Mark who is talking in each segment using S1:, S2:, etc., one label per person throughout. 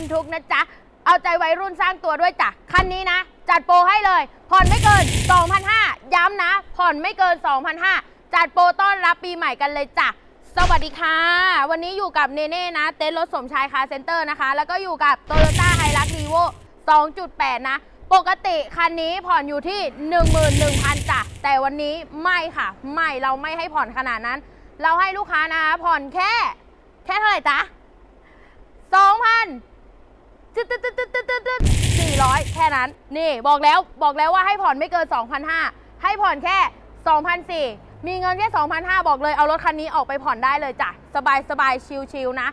S1: รทุกนะจ๊ะ เอาใจวัยรุ่นสร้างตัวด้วยจ้ะ คันนี้นะ จัดโปรให้เลย ผ่อนไม่เกิน 2,500 ย้ำนะ ผ่อนไม่เกิน 2,500 จัดโปรต้อนรับปีใหม่กันเลยจ้ะ สวัสดีค่ะ วันนี้อยู่กับเนเน่นะ เต้นรถสมชายคาเซ็นเตอร์นะคะ แล้วก็อยู่กับ t o y ยต้าไฮรักรีโว2.8 นะ ปกติคันนี้ผ่อนอยู่ที่ 11,000จ้ะ แต่วันนี้ไม่ค่ะ ไม่ เราไม่ให้ผ่อนขนาดนั้น เราให้ลูกค้านะคะผ่อนแค่ แค่เท่าไหร่จ๊ะ2,000 ตึ๊ดตึ๊ดตึ๊ดตึ๊ดตึ๊ดตึ๊ดตึ๊ด400แค่นั้น นี่บอกแล้วบอกแล้วว่าให้ผ่อนไม่เกิน 2,500 ให้ผ่อนแค่2,400มีเงินแค่2,500 บอกเลยเอารถคันนี้ออกไปผ่อนได้เลยจ้ะ สบายสบายชิลๆนะ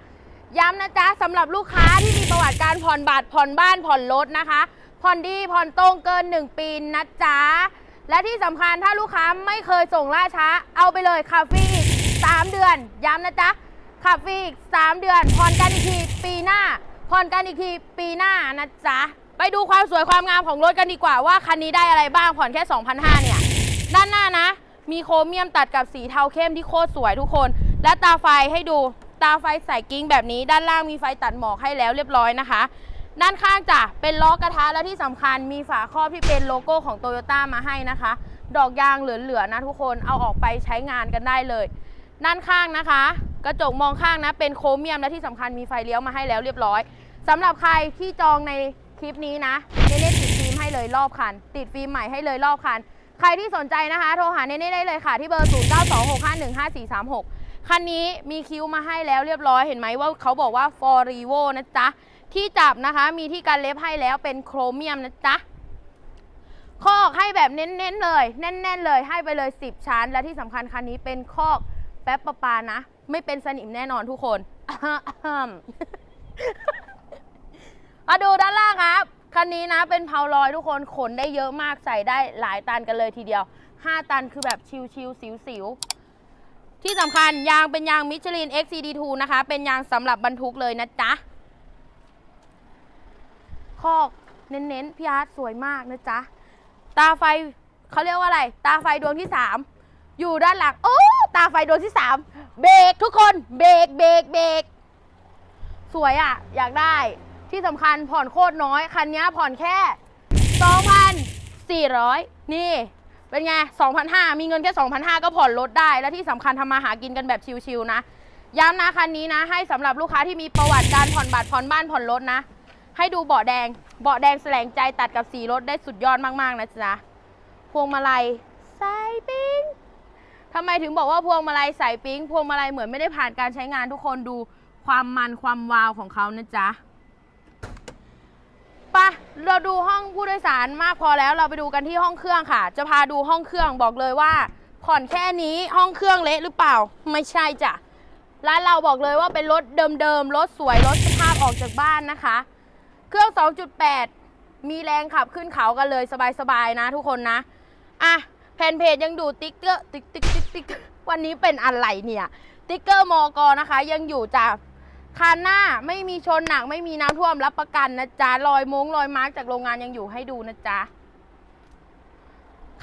S1: ย้ำนะจ๊ะสำหรับลูกค้าที่มีประวัติการผ่อนบัตรผ่อนบ้านผ่อนรถนะคะ ผ่อนดีผ่อนตรงเกิน 1 ปีนะจ๊ะ และที่สำคัญถ้าลูกค้าไม่เคยส่งล่าช้า เอาไปเลยคาฟรีอีก3เดือน ย้ำนะจ๊ะขับฟรีอีก3เดือนผ่อนกันอีกทีปีหน้า ผ่อนกันอีกทีปีหน้านะจ๊ะ ไปดูความสวยความงามของรถกันดีกว่าว่าคันนี้ได้อะไรบ้างผ่อนแค่ 2,500 เนี่ย ด้านหน้านะ มีโครเมียมตัดกับสีเทาเข้มที่โคตรสวยทุกคน และตาไฟให้ดูตาไฟใส่กิ้งแบบนี้ ด้านล่างมีไฟตัดหมอกให้แล้วเรียบร้อยนะคะ ด้านข้างจ้ะเป็นล้อกระทะและที่สำคัญมีฝาครอบที่เป็นโลโก้ของโตโยต้ามาให้นะคะ ดอกยางเหลือๆนะทุกคนเอาออกไปใช้งานกันได้เลย ด้านข้างนะคะ กระจกมองข้างนะ เป็นโครเมียมและที่สำคัญมีไฟเลี้ยวมาให้แล้วเรียบร้อยสำหรับใครที่จองในคลิปนี้นะเนเน่ติดฟิล์มให้เลยรอบคัน ติดฟิล์มใหม่ให้เลยรอบคัน ใครที่สนใจนะคะ โทรหาเนเน่ได้เลยค่ะ ที่เบอร์ 0926515436 คันนี้มีคิวมาให้แล้วเรียบร้อยเห็นไหมว่าเขาบอกว่า for r e v o นะจ๊ะ ที่จับนะคะมีที่กันเล็บให้แล้วเป็นโครเมียมนะจ๊ะคอกให้แบบเน้นๆเลย แน่น ๆ เลยให้ไปเลย 10 ชั้น และที่สำคัญคันนี้เป็นคอก แป๊บประปานะ ไม่เป็นสนิมแน่นอนทุกคนมาดูด้านล่างครับ คันนี้นะเป็นเพาลอยทุกคนขนได้เยอะมากใส่ได้หลายตันกันเลยทีเดียว 5 ตันคือแบบชิวๆสิวๆ ที่สำคัญยางเป็นยางมิชลิน XCD2 นะคะ เป็นยางสำหรับบรรทุกเลยนะจ๊ะคอกเน้นๆพี่อาร์ตสวยมากนะจ๊ะ ตาไฟเขาเรียกว่าอะไร ตาไฟดวงที่ 3 อยู่ด้านหลัง โอ้ ตาไฟดวงที่3เบรกทุกคนเบรกเบรกเบรกสวยอะ่ะ อยากได้ที่สำคัญผ่อนโคตรน้อย คันนี้ผ่อนแค่ 2,400 นี่ เป็นไง 2,500 มีเงินแค่ 2,500 ก็ผ่อนรถได้ และที่สำคัญทำมาหากินกันแบบชิวๆนะ ย้ำนะคันนี้นะ ให้สำหรับลูกค้าที่มีประวัติการผ่อนบัตรผ่อนบ้านผ่อนรถนะ ให้ดูเบาะแดง เบาะแดงแสลงใจตัดกับสีรถได้สุดยอดมากๆนะจ๊ะพวงมาลัย ทำไมถึงบอกว่าพวงมาลัยใส่ปิ้งพวงมาลัยเหมือนไม่ได้ผ่านการใช้งานทุกคนดูความมันความวาวของเขานะจ๊ะปะเราดูห้องผู้โดยสารมากพอแล้วเราไปดูกันที่ห้องเครื่องค่ะ จะพาดูห้องเครื่องบอกเลยว่า ผ่อนแค่นี้ห้องเครื่องเละหรือเปล่า ไม่ใช่จ้ะร้านเราบอกเลยว่าเป็นรถเดิมๆรถสวยรถสภาพออกจากบ้านนะคะ เครื่อง 2.8 มีแรงขับขึ้นเขากันเลยสบายๆนะทุกคนนะอะ แผ่นเพจยังดูติ๊กเกอร์ติ๊กติ๊กติ๊กติ๊กวันนี้เป็นอะไรเนี่ยติ๊กเกอร์มอกอนะคะ ยังอยู่จ้ะคันหน้าไม่มีชนหนักไม่มีน้ำท่วมรับประกันนะจ๊ะรอยมงรอยมาร์กจากโรงงานยังอยู่ให้ดูนะจ๊ะ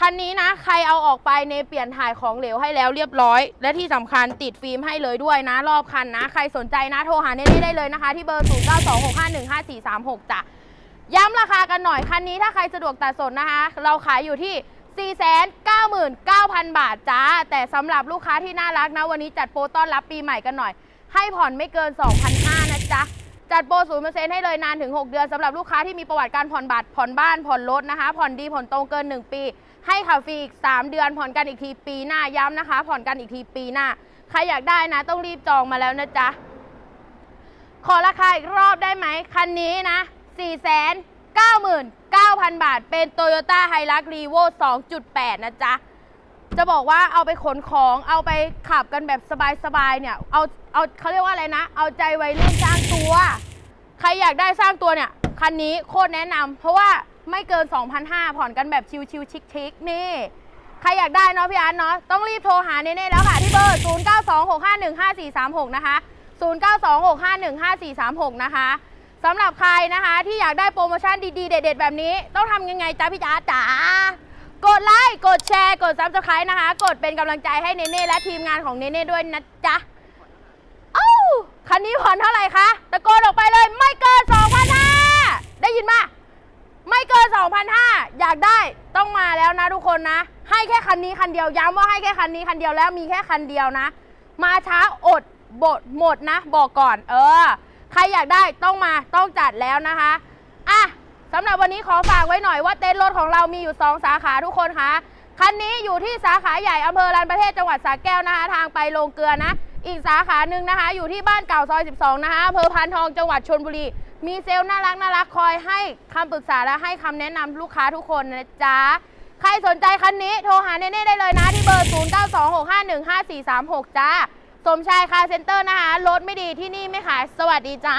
S1: คันนี้นะ ใครเอาออกไปเนเปลี่ยนถ่ายของเหลวให้แล้วเรียบร้อย และที่สำคัญติดฟิล์มให้เลยด้วยนะ รอบคันนะ ใครสนใจนะ โทรหาเนเน่ได้เลยนะคะ ที่เบอร์ 0926515436จ้ะย้ำราคากันหน่อยคันนี้ถ้าใครสะดวกตัดสดนะคะ เราขายอยู่ที่ 499,000 บาทจ้า แต่สำหรับลูกค้าที่น่ารักนะ วันนี้จัดโปรต้อนรับปีใหม่กันหน่อย ให้ผ่อนไม่เกิน 2,500นะจ๊ะ จัดโปร0%ให้เลยนานถึง 6 เดือนสำหรับลูกค้าที่มีประวัติการผ่อนบัตรผ่อนบ้านผ่อนรถนะคะ ผ่อนดีผ่อนตรงเกิน 1 ปี ให้ขับฟรีอีก 3 เดือนผ่อนกันอีกทีปีหน้าย้ำนะคะ ผ่อนกันอีกทีปีหน้าใครอยากได้นะ ต้องรีบจองมาแล้วนะจ๊ะขอราคาอีกรอบได้ไหมคันนี้นะ4 9 9 0 0 99,000 บาท เป็น Toyota h i l u x r e v o 2.8 นะจ๊ะ จะบอกว่าเอาไปขนของเอาไปขับกันแบบสบายๆเนี่ย เอาเอาเขาเรียกว่าอะไรนะ เอาใจวัยรุ่นสร้างตัว ใครอยากได้สร้างตัวเนี่ย คันนี้โคตรแนะนำเพราะว่าไม่เกิน 2,500ผ่อนกันแบบชิวๆชิคๆนี่ ใครอยากได้เนาะพี่อาร์ตเนาะต้องรีบโทรหาเน่ๆแล้วค่ะ ที่เบอร์ 0926515436 นะคะ 0926515436 นะคะ สำหรับใครนะคะที่อยากได้โปรโมชั่นดีๆ เด็ดๆ แบบนี้ ต้องทำยังไงจ้าพี่จ๋าจ๋ากดไลค์กดแชร์กดซับสไครต์นะคะ กดเป็นกำลังใจให้เนเน่และทีมงานของเนเน่ด้วยนะจ๊ะเอ้คันนี้ผ่อนเท่าไหร่คะตะโกนออกไปเลยไม่เกิน2,500ได้ยินมาไม่เกิน2,500อยากได้ต้องมาแล้วนะทุกคนนะ ให้แค่คันนี้คันเดียวย้ำว่าให้แค่คันนี้คันเดียวแล้วมีแค่คันเดียวนะ มาช้าอดบดหมดนะ บอกก่อน เออ ใครอยากได้ต้องมาต้องจัดแล้วนะคะอะสำหรับวันนี้ขอฝากไว้หน่อยว่าเต็นท์รถของเรามีอยู่ 2 สาขาทุกคนคะคันนี้อยู่ที่สาขาใหญ่อำเภอลานประเทศจังหวัดสระแก้วนะคะ ทางไปโรงเกลือนะ อีกสาขาหนึ่งนะคะ อยู่ที่บ้านเก่าซอย 12 นะคะอำเภอพานทองจังหวัดชนบุรี มีเซลล์น่ารักน่ารักคอยให้คำปรึกษาและให้คำแนะนำลูกค้าทุกคนนะจ๊ะใครสนใจคันนี้โทรหาเน่ๆได้เลยนะที่เบอร์ 0926515436 จ้า สมชายคาร์เซ็นเตอร์นะคะรถไม่ดีที่นี่ไม่ขาย สวัสดีจ้า